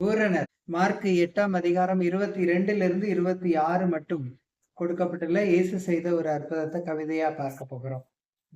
பூரணர் mark எட்டாம் அதிகாரம் இருபத்தி ரெண்டிலிருந்து இருபத்தி ஆறு மட்டும் கொடுக்கப்பட்டுள்ள இயேசு செய்த ஒரு அற்புதத்தை கவிதையா பார்க்க போகிறோம்.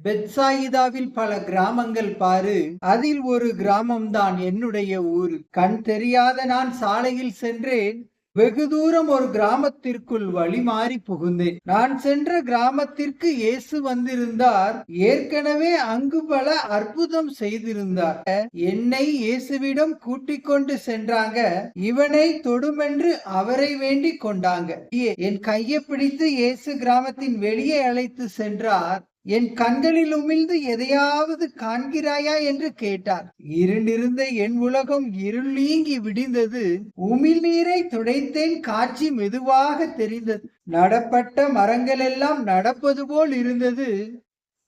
பெட்சாயிதாவில் பல கிராமங்கள் பாரு அதில் ஒரு கிராமம்தான் என்னுடைய ஊர். கண் தெரியாத நான் சாலையில் சென்றேன் வெகு தூரம் ஒரு கிராமத்திற்குள் வழி மாறி புகுந்தேன். நான் சென்ற கிராமத்திற்கு இயேசு வந்திருந்தார். ஏற்கனவே அங்கு பல அற்புதம் செய்திருந்தார். என்னை இயேசுவிடம் கூட்டிக் கொண்டு சென்றாங்க. இவனை தொடுமென்று அவரை வேண்டிக் கொண்டாங்க. ஏ- என் கையை பிடித்து இயேசு கிராமத்தின் வெளியே அழைத்து சென்றார். என் கண்களில் உமிழ்ந்து எதையாவது காண்கிறாயா என்று கேட்டார். இருண்டிருந்த என் உலகம் இருள் நீங்கி விடிந்தது. உமிழ்நீரை துடைத்தேன். காட்சி மெதுவாக தெரிந்தது. நடப்பட்ட மரங்கள் எல்லாம் நடப்பது போல் இருந்தது.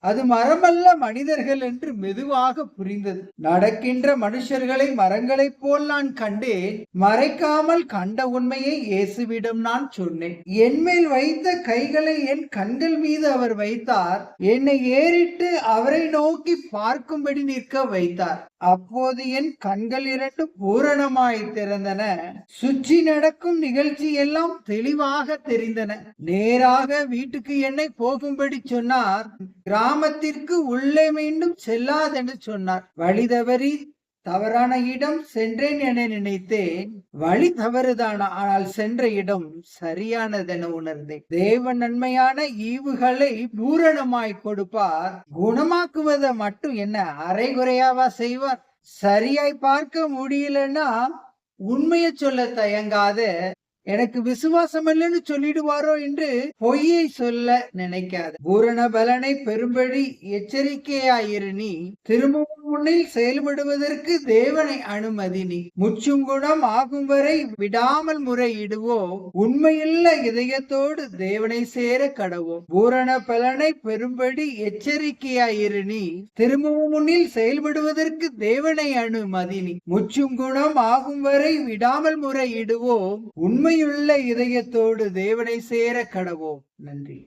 அது மரமல்ல மனிதர்கள் என்று மெதுவாக புரிந்தது. நடக்கின்ற மனுஷர்களை மரங்களைப் போல் நான் கண்டேன். மறைக்காமல் கண்ட உண்மையை இயேசுவிடம் நான் சொன்னேன். என்மேல் வைத்த கைகளை என் கண்கள் மீது அவர் வைத்தார். என்னை ஏறிட்டு அவரை நோக்கி பார்க்கும்படி நிற்க வைத்தார். அப்போது என் கண்கள் இரண்டும் பூரணமாய் திறந்தன. சுற்றி நடக்கும் நிகழ்ச்சி எல்லாம் தெளிவாக தெரிந்தன. நேராக வீட்டுக்கு என்னை போகும்படி சொன்னார். கிராமத்திற்கு உள்ளே மீண்டும் செல்லாதென்று சொன்னார். வழி தவறி தவறான இடம் சென்றேன் என நினைத்தேன். வழி தவறுதான? ஆனால் சென்ற இடம் சரியானதென உணர்ந்தேன். தேவ நன்மையான ஈவுகளை பூரணமாய் கொடுப்பார். குணமாக்குவதை மட்டும் என்ன அரைகுறையாவா செய்வார்? சரியாய் பார்க்க முடியலன்னா உண்மையை சொல்ல தயங்காத எனக்கு விசுவாசம் இல்லைன்னு சொல்லிடுவாரோ என்று பொய்யை சொல்ல நினைக்காது. பூரண பலனை பெரும்படி எச்சரிக்கையாயிரு நீ. திரும்பவும் முன்னில் செயல்படுவதற்கு தேவனை அனுமதி நீ. முச்சும் குணம் ஆகும் வரை விடாமல் முறையிடுவோ. உண்மையுள்ள இதயத்தோடு தேவனை சேர கடவோம். பூரண பலனை பெரும்படி எச்சரிக்கையாயிரு நீ. திரும்பவும் முன்னில் செயல்படுவதற்கு தேவனை அனுமதி நீ. முச்சும் குணம் ஆகும் வரை விடாமல் முறையிடுவோம் உண்மையுள்ள இதயத்தோடு தேவனை சேர கடவோம். நன்றி.